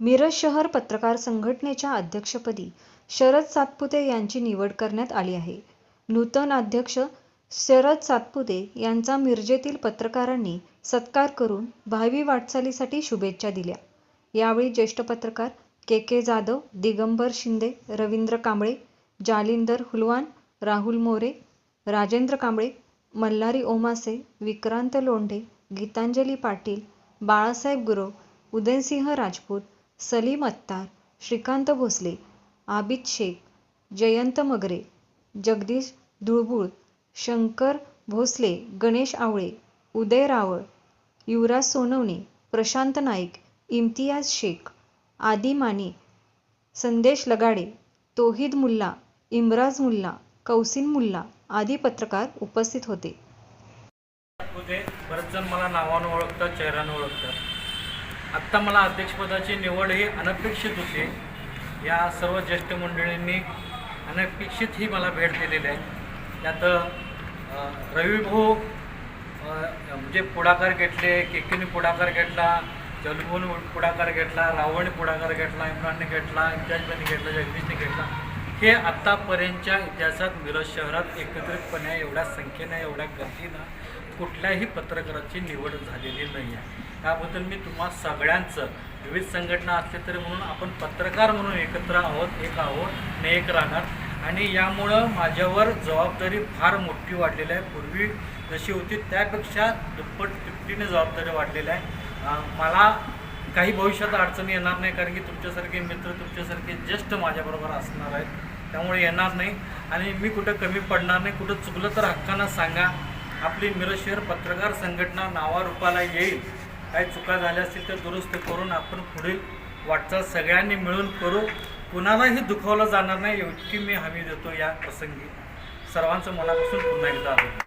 मिरज शहर पत्रकार संघटनेच्या अध्यक्षपदी शरद सातपुते यांची निवड करण्यात आली आहे. नूतन अध्यक्ष शरद सातपुते यांचा मिरजेतील पत्रकारांनी सत्कार करून भावी वाटचालीसाठी शुभेच्छा दिल्या. यावेळी ज्येष्ठ पत्रकार के. के. जाधव, दिगंबर शिंदे, रवींद्र कांबळे, जालिंदर हुलवान, राहुल मोरे, राजेंद्र कांबळे, मल्हारी ओमासे, विक्रांत लोंढे, गीतांजली पाटील, बाळासाहेब गुरव, उदयसिंह राजपूत, सलीम अत्तार, श्रीकांत भोसले, आबिद शेख, जयंत मगरे, जगदीश धुळबुळ, शंकर भोसले, गणेश आवळे, उदय रावळ, युवराज सोनवणे, प्रशांत नाईक, इम्तियाज शेख, आदी माने, संदेश लगाडे, तोहिद मुल्ला, इम्राज मुल्ला, कौसिन मुल्ला आदी पत्रकार उपस्थित होते. बरेच जण मला नावानं ओळखतात चेहऱ्यानं ओळखतात आत्ता मला अध्यक्षपदाची निवड ही अनपेक्षित होती. या सर्व ज्येष्ठ मंडळींनी अनपेक्षित ही मला भेट दिलेली आहे. त्यात रविभाऊ म्हणजे पुढाकार घेतले केकेने पुढाकार घेतला जलभून पुढाकार घेतला रावणने पुढाकार घेतला इम्रानने घेतला इम्तियाजबाईने घेतला जगदीशने घेतला. हे आत्तापर्यंतच्या इतिहासात मिरज शहरात एकत्रितपणे एवढ्या संख्येनं एवढ्या गतीनं कुठल्याही पत्रकाराची निवड झालेली नाही आहे. त्याबद्दल मी तुम्हा सगळ्यांचं विविध संघटना असले तरी म्हणून आपण पत्रकार म्हणून एकत्र आहोत एक आहोत ने एक राहणार. आणि यामुळं माझ्यावर जबाबदारी फार मोठी वाढलेली आहे. पूर्वी जशी होती त्यापेक्षा दुप्पट तिप्पटीने जबाबदारी वाढलेली आहे. मला काही भविष्यात अडचणी येणार नाही कारण की तुमच्यासारखे मित्र तुमच्यासारखे ज्येष्ठ माझ्याबरोबर असणार आहेत. त्यामुळे येणार नाही. आणि मी कुठं कमी पडणार नाही. कुठं चुकलं तर हक्कानं सांगा. आपली मिरज शहर पत्रकार संघटना नावारूपाला येईल. काही चुका झाल्या असतील तर दुरुस्त करून आपण पुढील वाटचाल सगळ्यांनी मिळून करू. कुणालाही दुखावलं जाणार नाही इतकी मी हमी देतो या प्रसंगी. सर्वांचं मनापासून पुन्हा एकदा